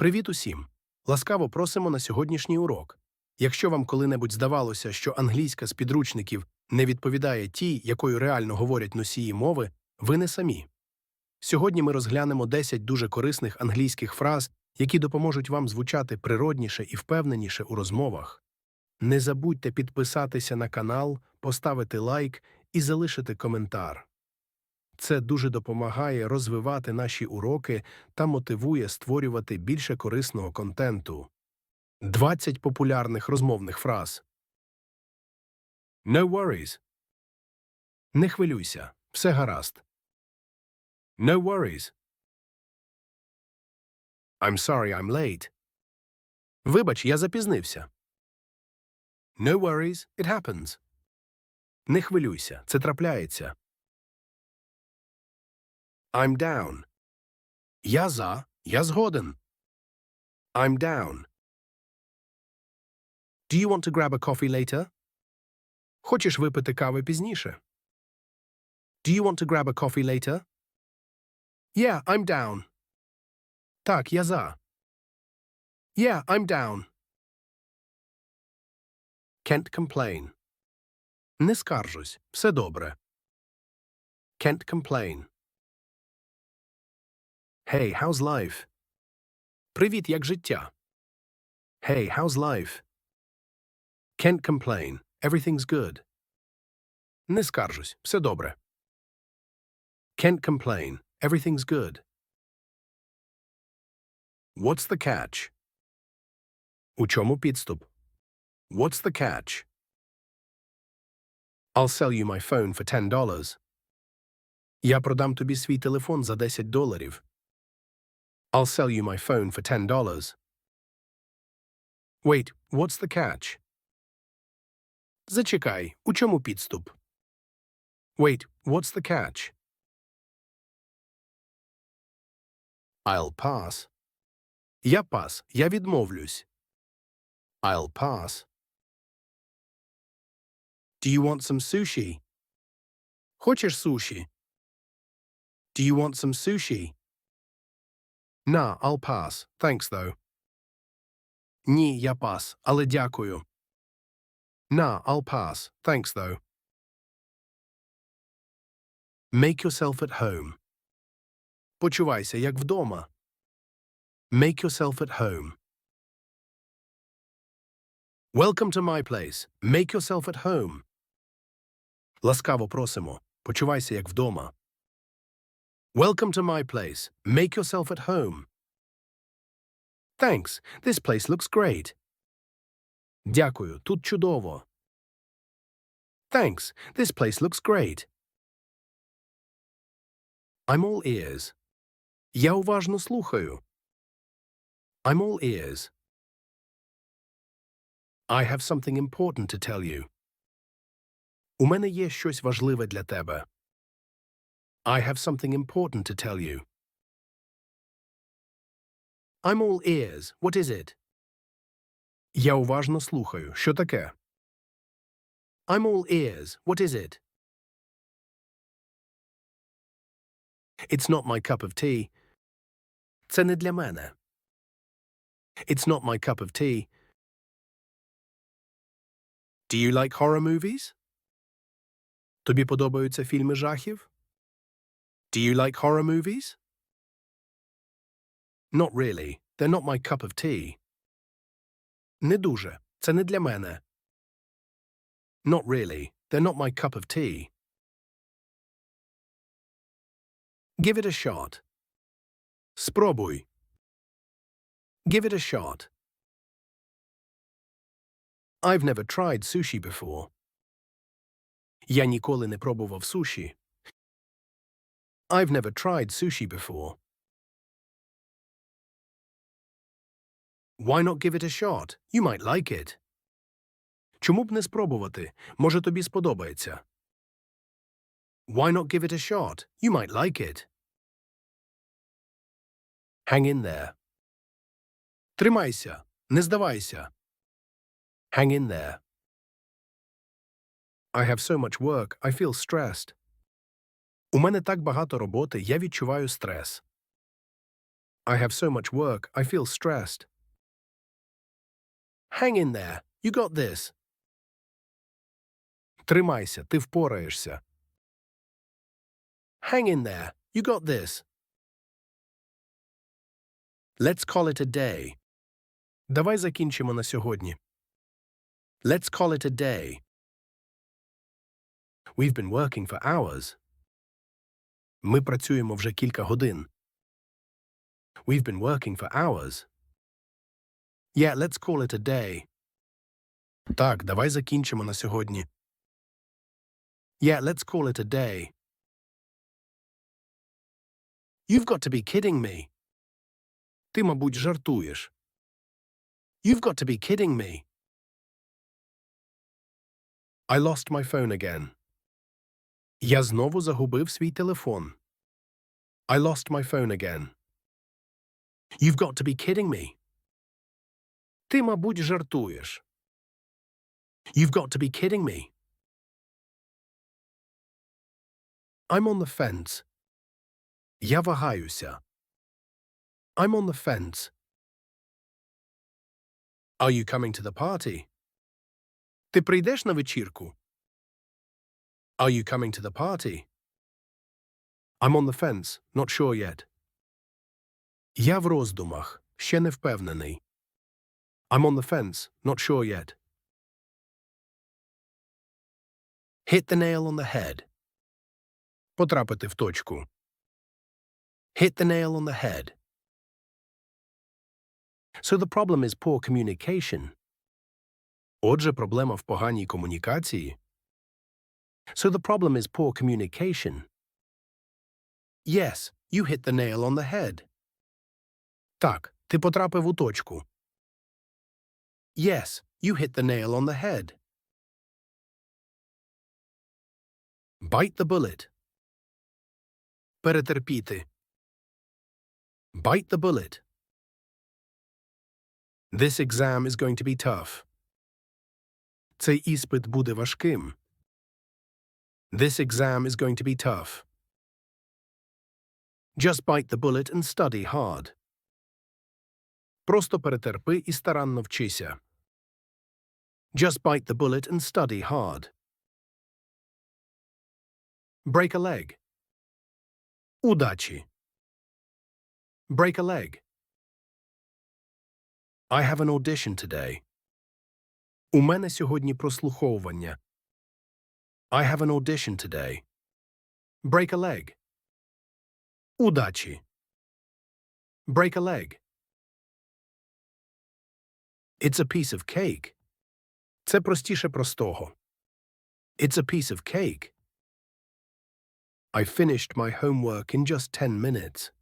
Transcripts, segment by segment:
Привіт усім! Ласкаво просимо на сьогоднішній урок. Якщо вам коли-небудь здавалося, що англійська з підручників не відповідає тій, якою реально говорять носії мови, ви не самі. Сьогодні ми розглянемо 10 дуже корисних англійських фраз, які допоможуть вам звучати природніше і впевненіше у розмовах. Не забудьте підписатися на канал, поставити лайк і залишити коментар. Це дуже допомагає розвивати наші уроки та мотивує створювати більше корисного контенту. 20 популярних розмовних фраз. No worries. Не хвилюйся. Все гаразд. No worries. I'm sorry I'm late. Вибач, я запізнився. No worries, it happens. Не хвилюйся, це трапляється. I'm down. Я за, я згоден. I'm down. Do you want to grab a coffee later? Хочеш випити кави пізніше? Do you want to grab a coffee later? Yeah, I'm down. Так, я за. Yeah, I'm down. Can't complain. Не скаржусь. Все добре. Can't complain. Hey, how's life? Привіт, як життя? Hey, how's life? Can't complain. Everything's good. Не скаржусь. Все добре. Can't complain. Everything's good. What's the catch? У чому підступ? What's the catch? I'll sell you my phone for $10. Я продам тобі свій телефон за 10 доларів. I'll sell you my phone for $10. Wait, what's the catch? Зачекай, у чому підступ? Wait, what's the catch? I'll pass. Я пас, я відмовлюсь. I'll pass. Do you want some sushi? Хочеш суші? Do you want some sushi? На, I'll pass. Thanks, though. Ні, я пас, але дякую. На, I'll pass. Thanks, though. Make yourself at home. Почувайся, як вдома. Make yourself at home. Welcome to my place. Make yourself at home. Ласкаво просимо. Почувайся, як вдома. Welcome to my place. Make yourself at home. Thanks. This place looks great. Дякую. Тут чудово. Thanks. This place looks great. I'm all ears. Я уважно слухаю. I'm all ears. I have something important to tell you. У мене є щось важливе для тебе. I have something important to tell you. I'm all ears. What is it? Я уважно слухаю. Що таке? I'm all ears. What is it? It's not my cup of tea. Це не для мене. It's not my cup of tea. Do you like horror movies? Тобі подобаються фільми жахів? Do you like horror movies? Not really. They're not my cup of tea. Не дуже. Це не для мене. Not really. They're not my cup of tea. Give it a shot. Спробуй. Give it a shot. I've never tried sushi before. Я ніколи не пробував суші. I've never tried sushi before. Why not give it a shot? You might like it. Чому б не спробувати? Може, тобі сподобається. Why not give it a shot? You might like it. Hang in there. Тримайся. Не здавайся. Hang in there. I have so much work, I feel stressed. У мене так багато роботи, я відчуваю стрес. I have so much work, I feel stressed. Hang in there. You got this. Тримайся, ти впораєшся. Hang in there. You got this. Let's call it a day. Давай закінчимо на сьогодні. Let's call it a day. We've been working for hours. Ми працюємо вже кілька годин. We've been working for hours. Yeah, let's call it a day. Так, давай закінчимо на сьогодні. Yeah, let's call it a day. You've got to be kidding me. Ти, мабуть, жартуєш. You've got to be kidding me. I lost my phone again. Я знову загубив свій телефон. I lost my phone again. You've got to be kidding me. Ти, мабуть, жартуєш. You've got to be kidding me. I'm on the fence. Я вагаюся. I'm on the fence. Are you coming to the party? Ти прийдеш на вечірку? Are you coming to the party? I'm on the fence, not sure yet. Я в роздумах, ще не впевнений. I'm on the fence, not sure yet. Hit the nail on the head. Потрапити в точку. Hit the nail on the head. So the problem is poor communication. Отже, проблема в поганій комунікації. So the problem is poor communication. Yes, you hit the nail on the head. Так, ти потрапив у точку. Yes, you hit the nail on the head. Bite the bullet. Перетерпіти. Bite the bullet. This exam is going to be tough. Цей іспит буде важким. This exam is going to be tough. Just bite the bullet and study hard. Просто перетерпи і старанно вчися. Just bite the bullet and study hard. Break a leg. Удачі. Break a leg. I have an audition today. У мене сьогодні прослуховування. I have an audition today. Break a leg. Удачі. Break a leg. It's a piece of cake. Це простіше простого. It's a piece of cake. I finished my homework in just 10 minutes.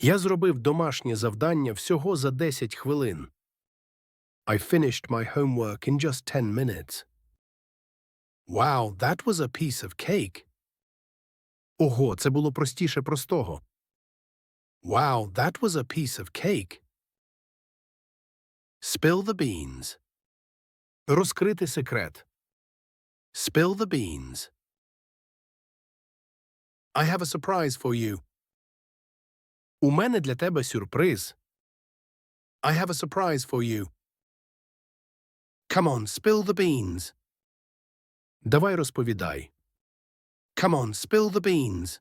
Я зробив домашнє завдання всього за 10 хвилин. I finished my homework in just 10 minutes. Wow, that was a piece of cake. Ого, це було простіше простого. Wow, that was a piece of cake. Spill the beans. Розкрити секрет. Spill the beans. I have a surprise for you. У мене для тебе сюрприз. I have a surprise for you. Come on, spill the beans. Давай розповідай. Come on, spill the beans.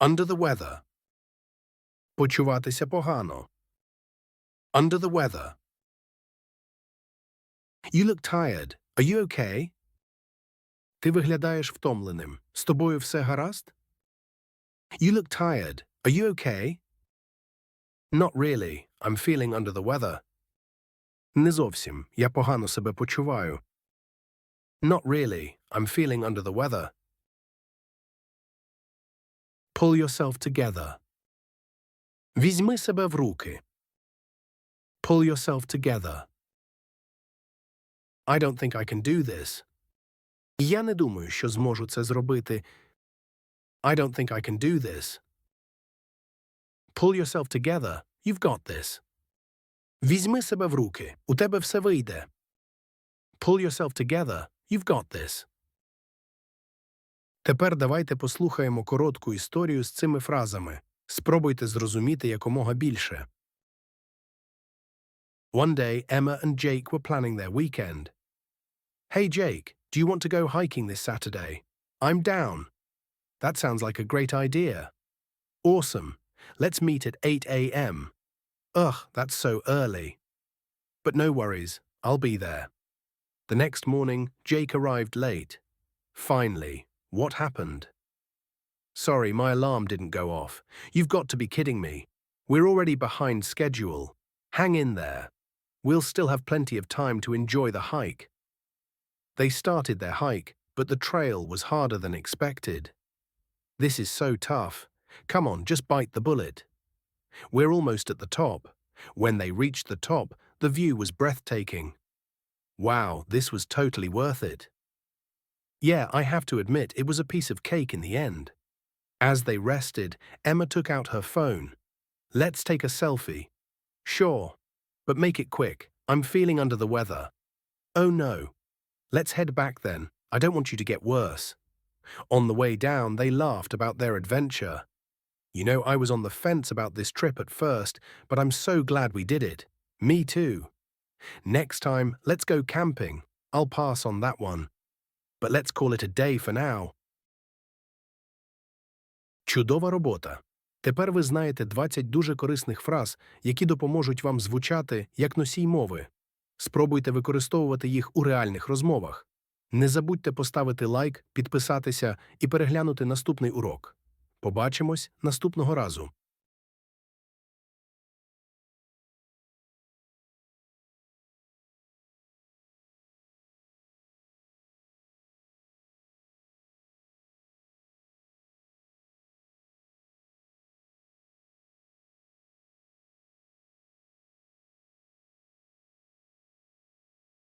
Under the weather. Почуватися погано. Under the weather. You look tired. Are you okay? Ти виглядаєш втомленим. З тобою все гаразд? You look tired. Are you okay? Not really. I'm feeling under the weather. Не зовсім. Я погано себе почуваю. Not really. I'm feeling under the weather. Pull yourself together. Візьми себе в руки. Pull yourself together. I don't think I can do this. Я не думаю, що зможу це зробити. I don't think I can do this. Pull yourself together. You've got this. Візьми себе в руки. У тебе все вийде. Pull yourself together. You've got this. Тепер давайте послухаємо коротку історію з цими фразами. Спробуйте зрозуміти якомога більше. One day, Emma and Jake were planning their weekend. Hey, Jake, do you want to go hiking this Saturday? I'm down. That sounds like a great idea. Awesome. Let's meet at 8 a.m. Ugh, that's so early. But no worries, I'll be there. The next morning, Jake arrived late. Finally, what happened? Sorry, my alarm didn't go off. You've got to be kidding me. We're already behind schedule. Hang in there. We'll still have plenty of time to enjoy the hike. They started their hike, but the trail was harder than expected. This is so tough. Come on, just bite the bullet. We're almost at the top. When they reached the top, the view was breathtaking. Wow, this was totally worth it. Yeah, I have to admit, it was a piece of cake in the end. As they rested, Emma took out her phone. Let's take a selfie. Sure, but make it quick. I'm feeling under the weather. Oh no. Let's head back then. I don't want you to get worse. On the way down, they laughed about their adventure. You know, I was on the fence about this trip at first, but I'm so glad we did it. Me too. Next time, let's go camping. I'll pass on that one. But let's call it a day for now. Чудова робота. Тепер ви знаєте 20 дуже корисних фраз, які допоможуть вам звучати як носій мови. Спробуйте використовувати їх у реальних розмовах. Не забудьте поставити лайк, підписатися і переглянути наступний урок. Побачимось наступного разу.